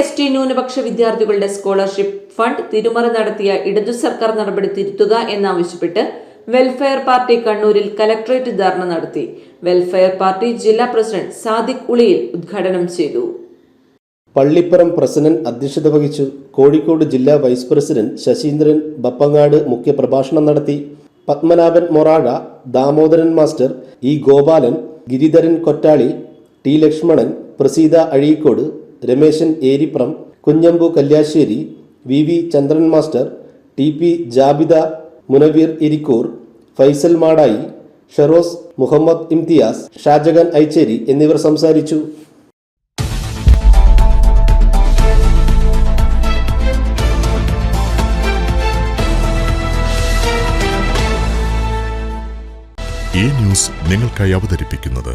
S T ന്യൂനപക്ഷ വിദ്യാർത്ഥികളുടെ scholarship fund തിരുമറി നടത്തിയ ഇടതു സർക്കാർ നടപടി തിരുത്തുക എന്നാവശ്യപ്പെട്ട് വെൽഫെയർ പാർട്ടി കണ്ണൂരിൽ കലക്ടറേറ്റ് ധർണ നടത്തി. വെൽഫെയർ പാർട്ടി ജില്ലാ പ്രസിഡന്റ് സാദിഖ് ഉളിയിൽ ഉദ്ഘാടനം ചെയ്തു. പള്ളിപ്പുറം പ്രസിഡന്റ് അധ്യക്ഷത വഹിച്ചു. കോഴിക്കോട് ജില്ലാ വൈസ് പ്രസിഡന്റ് ശശീന്ദ്രൻ ബപ്പങ്ങാട് മുഖ്യപ്രഭാഷണം നടത്തി. Padmanabhan Morazha Damodaran master E Gopalan Giridharan Kottali T Lakshmanan Praseetha Azhikode Rameshan Eriprom Kunhambu Kalliasseri V V Chandran master T P Jabida Munaveer Irikkur Faisal Madayi Sheroz Muhammad Imtiaz Shajahan Aicherry എന്നിവർ സംസാരിച്ചു. ഈ news നിങ്ങൾക്കായി അവതരിപ്പിക്കുന്നത്